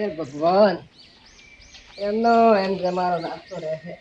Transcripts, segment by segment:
એ ભગવાન. એમનો એમ જમારો નાસ્તો રહેશે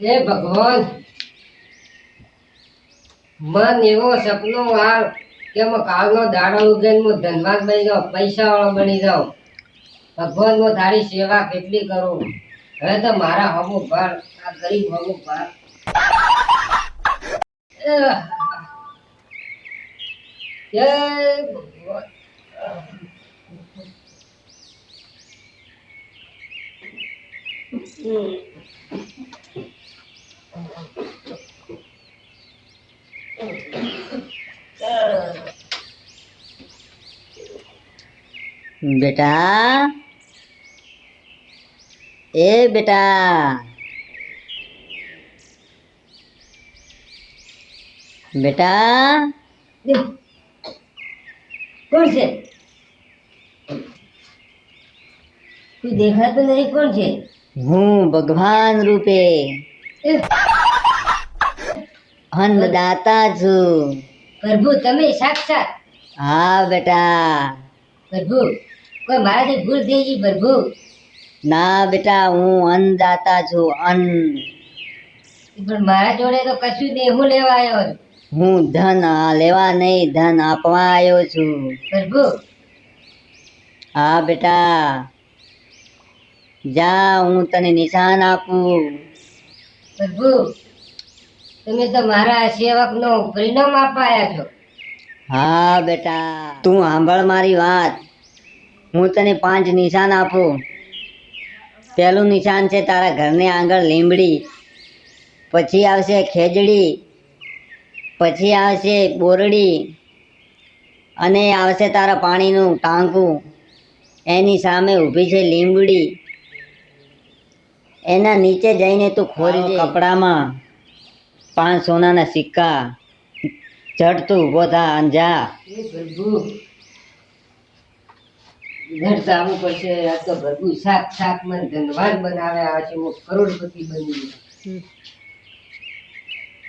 હે ભગવાન. મન એવો સપનો હાલ કે હું કાલનો દાડો ઉગેન હું ધનવાન બની જાઉં પૈસા વાળો બની જાઉં. ભગવાન, હું તારી સેવા કેટલી કરું? હવે તો મારા હમુક ભાર, આ ગરીબ હમુક ભાર. જય ભગવાન બેટા. એ બેટા. બેટા. કોણ છે? તું દેખાતો નહીં કોણ છે? હું ભગવાન રૂપે. અન્નદાતા છું. પ્રભુ તમે સાક્ષાત? હા બેટા. પ્રભુ કોઈ મારાથી ભૂલ થઈ ગઈ પ્રભુ? ના બેટા હું અન્નદાતા છું અન્ન પણ મારા જોડે તો કશું નહીં હું લેવા આવ્યો. હું ધન લેવા નહીં ધન આપવા આવ્યો છું. પ્રભુ. હા બેટા. જા હું તને નિશાન આપું. પ્રભુ તમે તો મારા સેવકનો પરિણામ અપાયા છો. હા બેટા. તું સાંભળ મારી વાત. હું તને પાંચ નિશાન આપું. પહેલું નિશાન છે તારા ઘરને આગળ લીમડી પછી આવશે ખેજડી. પછી આવશે બોરડી અને આવશે તારા પાણીનું ટાંકું. એની સામે ઊભી છે લીમડી એના નીચે જઈને તું ખોરી કપડામાં. પાંચ સોનાના સિક્કા. ચડતું તું ઊભો થા અને જા. એ પ્રભુ ઘર પડશે આ તો પ્રભુ શાક શાક મને ધનવાન બનાવ્યા છે હું કરોડપતિ બની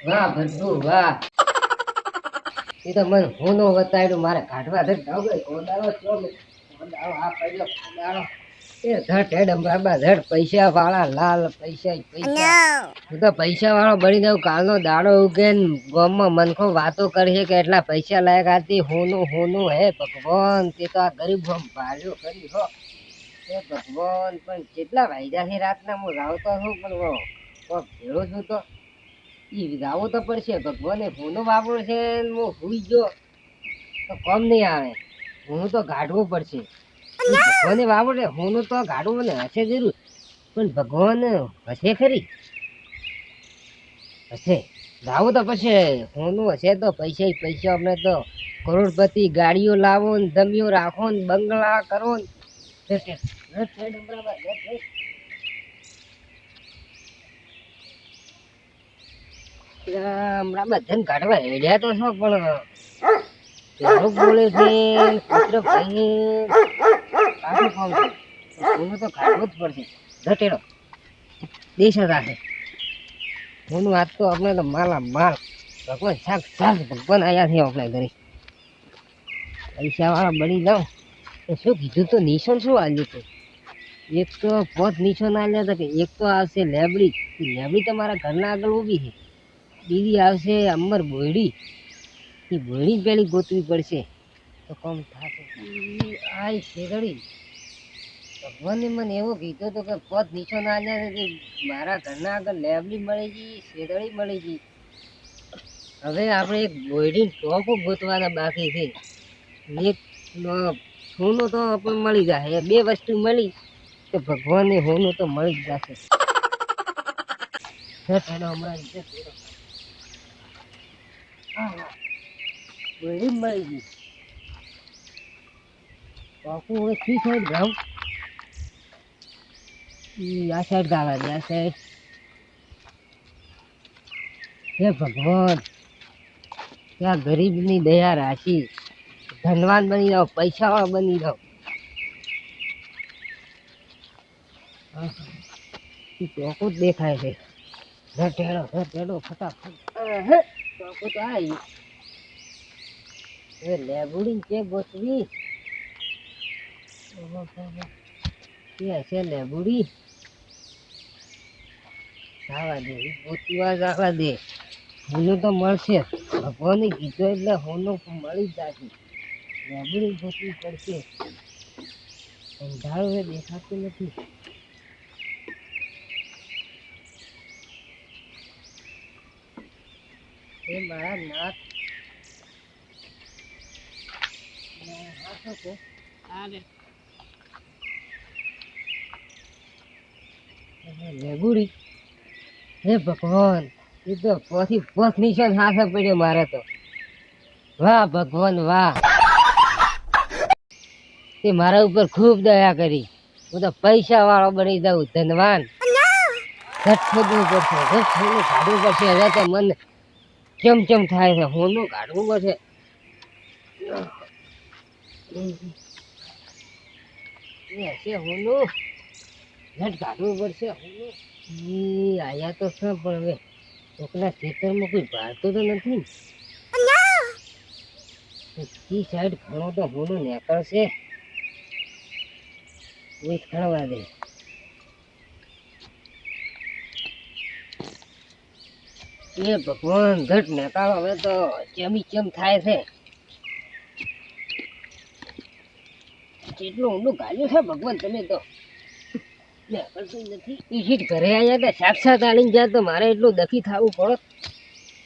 વાહ પ્રભુ વાહ. એ તો મને હું નો બતાવ્યું મારે કાઢવા ધડ જાવ ગઈ કોદાળો ચો કોદાળો આ પડ્યો કોદાળો એ ધડ હેડ અંબાબા ધડ પૈસા વાળા લાલ પૈસા પૈસા. હું તો પૈસા વાળો બની દઉં કાલનો દાડો ઉગે ગામમાં મનખો વાતો કરશે કે એટલા પૈસા લાયક આતી હોનું હોનું. હે ભગવાન તે તો આ ગરીબ હોમ ભાલ્યો કરી હો. ભગવાન પણ કેટલા વાગ્યા છે રાતના હું રાવતો છું પણ ભેળો છું તો. ઈ વિધાવો તો પડશે ભગવાને હોનું વાપરો છે ને હું હુઈ ગયો. તો કોમ નહીં આવે. હું તો ગાઢવું પડશે. ભગવાને વાપરે હોનું તો ગાઢવું મને હશે જરૂર. પણ ભગવાન હશે ખરી? હશે. લાવો તો પછી હું હશે તો પૈસા પૈસા અમને તો. કરોડપતિ ગાડીઓ લાવો ને ધમીઓ રાખો ને બંગલા કરો ને. હેઠ, હેઠ હેઠ અમરાબા, હેઠ હેઠ. પેલા અમરાબા ધન કાઢવા હેડ્યા તો છો પણ? બોલે છે પુત્ર ભાઈ. કાઢું કામ છે. હોનું તો કાઢવું જ પડશે. ઘટેડો દેશ રાખે હું આજ તો આપણે તો માલા માલ. ભગવાન શાક શાક ભગવાન આવ્યા છે આપણે ઘરે. પૈસા વાળા બની જાઓ. તો શું કીધું તો? નિશાન શું આવ્યું હતું એક તો પોત નિશોન આલ્યા હતા કે એક તો આવશે લેબડી. લેબડી તમારા ઘરના આગળ ઊભી છે. બીજી આવશે, અમર બોયડી. એ ભોયડી પેલી ગોતવી પડશે. તો કોમ થશે. આ શેરડી. ભગવાને મને એવો કીધું હતો કે પદ નીચો ના જાય મારા ઘરના આગળ લેબલી મળી ગઈ, શેરડી મળી ગઈ. હવે આપણે એક ભોયડી ટોપ ગોતવાના બાકી છે. એક સોનો તો આપણને મળી જાય બે વસ્તુ મળી તો ભગવાનને હોનું તો મળી જ જશે હમણાં બોયડી મળી ગઈ. ટોપો હવે શી સાઈડ ઈ આ સાઈડ ગાવા દે, આ સાઈડ. હે ભગવાન ત્યાં ગરીબની દયા રાખી. ધનવાન બની રહો પૈસાવાળા બની રહો ચોખ્ખું જ દેખાય છે. ઘર હેડો ઘર ટેડો, ફટાફટ. ચોખ્ખું દે, ગોતવા જ દે. હોનું તો મળશે. ભગવાને કીધું એટલે હુનો મળી જ જશે લેબુડી ગોતવી પડશે. અંધારું એ દેખાતું નથી. મારા હે ભગવાન એ તો પછી પોથ નિશાન હાથે પડ્યો મારે તો. વાહ ભગવાન વાહ. તે મારા ઉપર ખૂબ દયા કરી. હું તો પૈસા વાળો બની જાઉં ધનવાન. ઘટ ખોદવું પડશે ઘટ ખોદવું કાઢવું પડશે. હવે તો મન ચમ કેમ થાય છે. હોનું કાઢવું પડશે એ હશે હોનું ઘટ કાઢવું પડશે હોનું ઈ આયા તો છે, પણ હવે કોકના ખેતરમાં કોઈ ભાળતું તો નથી સાઈડ ઘણો તો હોનું નીકળશે. કોઈ ખણવા દે. એ ભગવાન, ઘટ નકાળો હવે તો ચમી ચમ થાય છે. કેટલું ઊંડું ગાલ્યું છે ભગવાન તમે તો. નથી. ઘરે આવ્યા હતા, સાક્ષાત આવીને જ્યાં તો મારે એટલું દખી થવું પડો.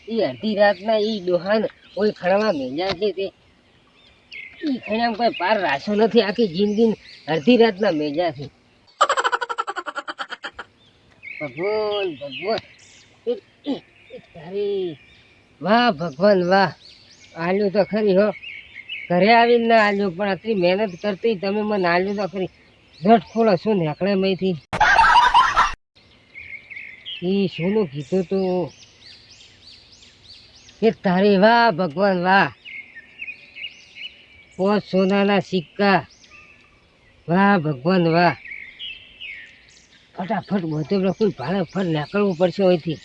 એ અડધી રાતના એ દોહાન કોઈ ખણવા મેંજા છે તે. એ ખણામાં કોઈ પાર રાશો નથી, આખી જિંદગી અડધી રાતના મેંજા છે. ભગવાન ભગવાન. તારી વાહ, ભગવાન વાહ. આલ્યું તો ખરી હો. ઘરે આવીને ના આલ્યું પણ આટલી મહેનત કરતી તમે મને આલ્યું તો ખરી. ઝટ ખોલો શું નેકળે મયથી? શું નું કીધું તું? કે તારી વાહ, ભગવાન વાહ. પોચ સોનાના સિક્કા. વાહ, ભગવાન વાહ. ફટાફટ બધું રખું ભાડે ફટ નીકળવું પડશે અહીંથી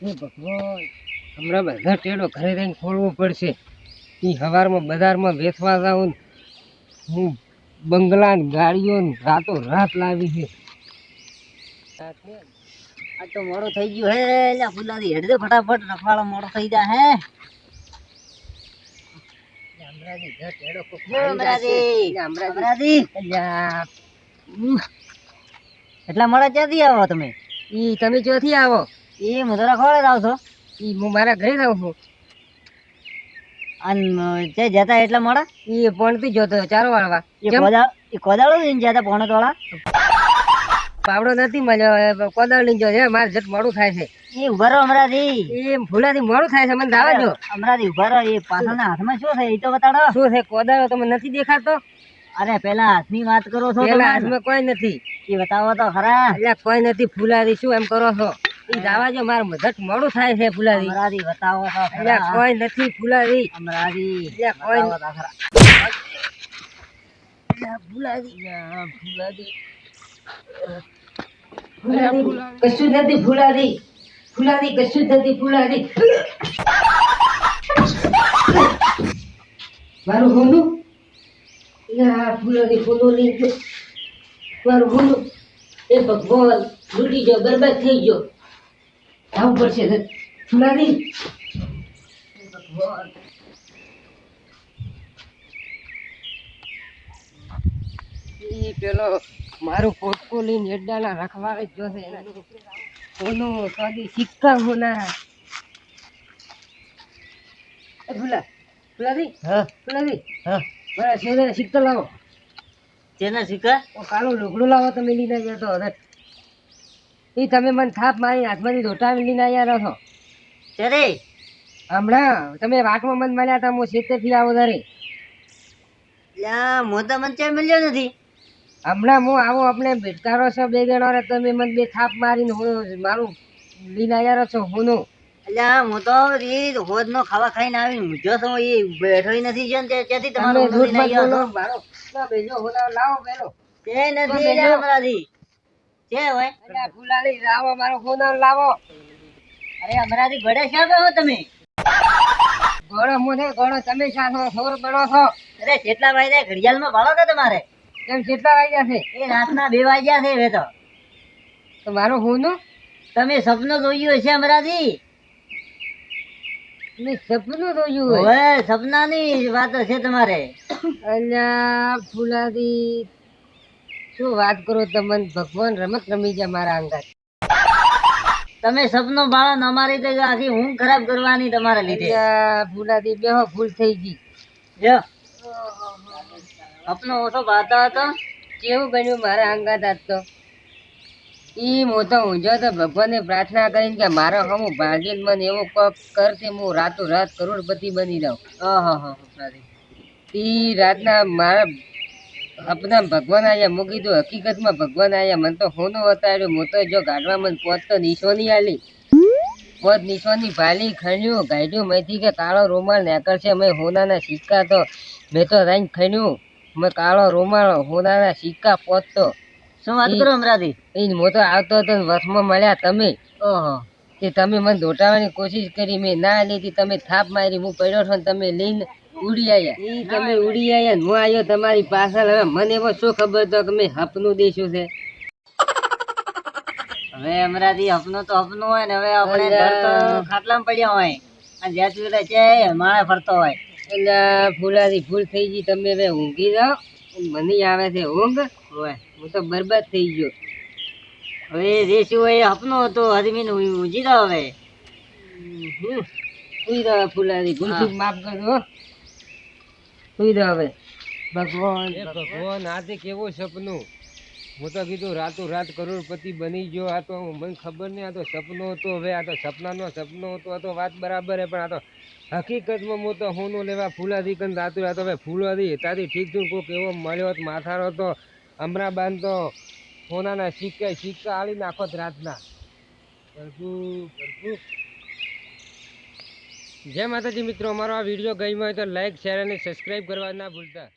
હે ભગવાન. હમણાં બધા ટેડો ઘરે રહીને ખોલવો પડશે. એ સવારમાં બજારમાં વેચવા જાઉં હું બંગલા ને ગાડીઓ ને રાતો રાત લાવી છે. આ તો મોડો થઈ ગયો હે. લ્યા ફુલાદી હેડ દે ફટાફટ રખવાડો મોડો થઈ જા હે. એટલા મોડા ક્યાંથી આવો તમે? ઈ તમે ક્યાંથી આવો? એ હું તો રખવાડે જ આવશો. એ હું મારા ઘરે રહું છું. અને જે જતા એટલા મોડા? એ ભણતી જોતો ચારો વાળવા. એ કોદાળો લઈને જતા પોણત વાળા પાવડો નથી મળ્યો કોદાળ લઈને જો છે મારે જટ મોડું થાય છે. એ ઊભા રહો અમરાજી. એ ફૂલાથી મોડું થાય છે મને દાવા જો અમરાજી ઊભા રહો એ પાછળના હાથમાં શું છે એ તો બતાડો. શું છે કોદાળો તમે નથી દેખાતો? અરે પેલા હાથની વાત કરો છો પેલા હાથમાં કોઈ નથી. એ બતાવો તો ખરા. એટલે કોઈ નથી ફૂલાથી શું એમ કરો છો? ઈ જાવા જો મારે જટ મોડું થાય છે ફૂલાથી અમરાજી બતાવો તો ખરા. કોઈ નથી ફૂલાથી અમરાજી એટલે કોઈ ફૂલાથી કશું નથી ફૂલાથી ફૂલાથી કશું નથી ફૂલાથી મારું હોનું યા ફૂલાથી ફૂલો લઈ ગયો મારું હોનું એ ભગવાન લૂટી ગયો બરબાદ થઈ ગયો. આવું પડશે એ પેલો મારું પોટકું લઈને હેડાના રખવાડે જ જોશે ઓનો સાદી સિક્કા હોના એ ફૂલા ફૂલાદી હા. ફૂલાદી. હા. મારા શેરને સિક્કા લાવો. તેના સિક્કા? ઓ કાળો લુગડું લાવો તમે લઈને જતો હતો એ તમે મને થાપ મારી હાથમાંથી ધોટાવી લઈને આવ્યા રહો ચરે. હમણાં? તમે વાટમાં મન મળ્યા હતા હું સિત્તેરથી આવો ધરે લ્યા તો મને ચા મળ્યો નથી. હમણાં હું આવો આપણે ભેટકારો છો બે જણા ને તમે મને બે થાપ મારીને હું મારું લઈને આવ્યા છો હુંનું. અલ્યા હું તો એ હોદ નો ખાવા ખાઈને આવીને મૂજ્યો તો એ બેઠો નથી જો ને ત્યાંથી તમારો ના લાવો પેલો. તે નથી. લ્યા હોય? અલ્યા ફૂલાડી લાવો મારો સોનો લાવો. અરે અમરાથી ઘડે શા બે તમે? ઘણો મોઢે ઘણો તમે સાસો સોર બનો છો? અરે કેટલા વાગ્યા ઘડિયાળમાં ભાડો કે તમારે? કેમ કેટલા વાગ્યા છે? એ રાતના બે વાગ્યા છે હવે તો. તો મારો સોનું તમે સપનું જોયું હશે અમરાથી સપનું જોયું હોય? સપના સપનાની વાત છે તમારે. અલ્યા ફૂલાદી શું વાત કરો તમને ભગવાન રમત રમી ગયા મારા અંગાત. તમે સપનો ભાળો અમારી તો આખી ઊંઘ ખરાબ કરવાની તમારા લીધે. ભૂલાથી બેહો ભૂલ થઈ ગઈ. જો. સપનો ઓછો ભાતો હતો. કેવું બન્યું મારા અંગાત આજ તો? ઈ મોટો ઊંઝો તો ભગવાનને પ્રાર્થના કરીને કે મારો હમું ભાગીને મને એવો કોક કરશે હું રાતો રાત કરોડપતિ બની જાઉં ઓહો ઈ રાતના મારા આપના ભગવાન આયા મૂકી દો. હકીકતમાં ભગવાન આયા. મને તો હોનો વતાડ્યો. હું તો જો ગાડવા મને પોત તો નિશોની આલી. પોત નિશોની ભાલી ખણ્યું. ગાડ્યું મેથી કે કાળો રૂમાલ નીકળશે. મેં હોનાના સિક્કા તો મેં તો રાઈન ખણ્યું. મેં કાળો રૂમાલ હોનાના સિક્કા પોત તો શું વાત કરો અમરાજી એ હું તો આવતો હતો વસમાં મળ્યા તમે. ઓહો. તે તમે મને દોટાવાની કોશિશ કરી. મેં ના લીધી. તમે થાપ મારી. હું પડ્યો છો ને તમે લઈને ઉડી આયા ઈ તમે ઉડી આયા હું આવ્યો તમારી પાછળ. હવે મને એવો શું ખબર તો કે મેં હપનું દેશું છે. હવે અમરાથી હપનું તો હપનું હોય ને હવે આપણે ખાટલામાં પડ્યા હોય. અને જ્યાં સુધી છે માણે ફરતો હોય. એટલે ફૂલાથી ફૂલ થઈ ગઈ. તમે હવે ઊંઘી જાઓ. મને આવે છે ઊંઘ. હોય હું તો બરબાદ થઈ ગયો. હવે દેશું હોય એ હપનું હતો. હજમીન ઊંઘી જાવ હવે. જાઓ ફૂલાથી ભૂલથી માફ કરો. સુઈ જાવ હવે ભગવાન. ભગવાન આજે કેવું સપનું? હું તો કીધું રાતો રાત કરોડપતિ બની ગયો આ તો મને ખબર નહીં આ તો સપનું હતું હવે આ તો સપનાનો સપનું હતું આ તો વાત બરાબર છે પણ આ તો હકીકતમાં હું તો હોનું લેવા ફૂલાથી કન રાતું રાતો હવે ફૂલાથી હેતાથી ઠીક છું કોઈક એવો મળ્યો હતો માથારો તો અમરાબાન તો સોનાના સિક્કા સિક્કા આલી નાખો રાતના. પ્રભુ પ્રભુ. જય માતાજી મિત્રો, અમારો આ વીડિયો ગમ્યો હોય તો લાઈક શેર અને સબસ્ક્રાઈબ કરવા ના ભૂલતા.